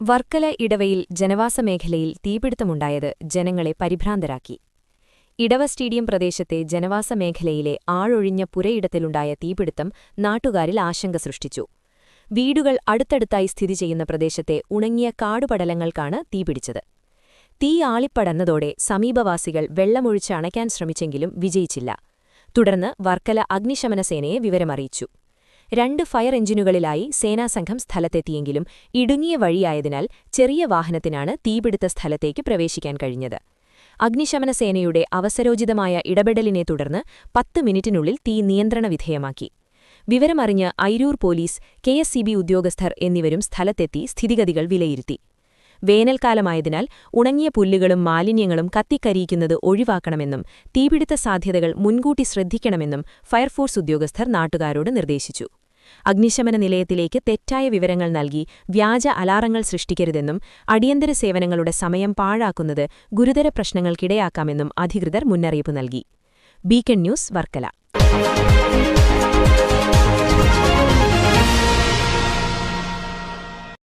വർക്കല ഇടവയിൽ ജനവാസ മേഖലയിൽ തീപിടുത്തമുണ്ടായത് ജനങ്ങളെ പരിഭ്രാന്തരാക്കി. ഇടവ സ്റ്റേഡിയം പ്രദേശത്തെ ജനവാസ മേഖലയിലെ ആഴൊഴിഞ്ഞ പുരയിടത്തിലുണ്ടായ തീപിടുത്തം നാട്ടുകാരിൽ ആശങ്ക സൃഷ്ടിച്ചു. വീടുകൾ അടുത്തടുത്തായി സ്ഥിതി ചെയ്യുന്ന പ്രദേശത്തെ ഉണങ്ങിയ കാടുപടലങ്ങൾക്കാണ് തീപിടിച്ചത്. തീ ആളിപ്പടന്നതോടെ സമീപവാസികൾ വെള്ളമൊഴിച്ച് അണയ്ക്കാൻ ശ്രമിച്ചെങ്കിലും വിജയിച്ചില്ല. തുടർന്ന് വർക്കല അഗ്നിശമനസേനയെ വിവരമറിയിച്ചു. രണ്ട് ഫയർ എഞ്ചിനുകളിലായി സേനാസംഘം സ്ഥലത്തെത്തിയെങ്കിലും ഇടുങ്ങിയ വഴിയായതിനാൽ ചെറിയ വാഹനത്തിനാണ് തീപിടുത്ത സ്ഥലത്തേക്ക് പ്രവേശിക്കാൻ കഴിഞ്ഞത്. അഗ്നിശമന സേനയുടെ അവസരോചിതമായ ഇടപെടലിനെ തുടർന്ന് പത്ത് മിനിറ്റിനുള്ളിൽ തീ നിയന്ത്രണ വിധേയമാക്കി. വിവരമറിഞ്ഞ് ഐരൂർ പോലീസ് കെ ഉദ്യോഗസ്ഥർ എന്നിവരും സ്ഥലത്തെത്തി സ്ഥിതിഗതികൾ വിലയിരുത്തി. വേനൽക്കാലമായതിനാൽ ഉണങ്ങിയ പുല്ലുകളും മാലിന്യങ്ങളും കത്തിക്കരിയിക്കുന്നത് ഒഴിവാക്കണമെന്നും തീപിടുത്ത സാധ്യതകൾ മുൻകൂട്ടി ശ്രദ്ധിക്കണമെന്നും ഫയർഫോഴ്സ് ഉദ്യോഗസ്ഥർ നാട്ടുകാരോട് നിർദ്ദേശിച്ചു. അഗ്നിശമന നിലയത്തിലേക്ക് തെറ്റായ വിവരങ്ങൾ നൽകി വ്യാജ അലാറങ്ങൾ സൃഷ്ടിക്കരുതെന്നും അടിയന്തര സേവനങ്ങളുടെ സമയം പാഴാക്കുന്നത് ഗുരുതര പ്രശ്നങ്ങൾക്കിടയാക്കാമെന്നും അധികൃതർ മുന്നറിയിപ്പ് നൽകി. Beacon news Varkala.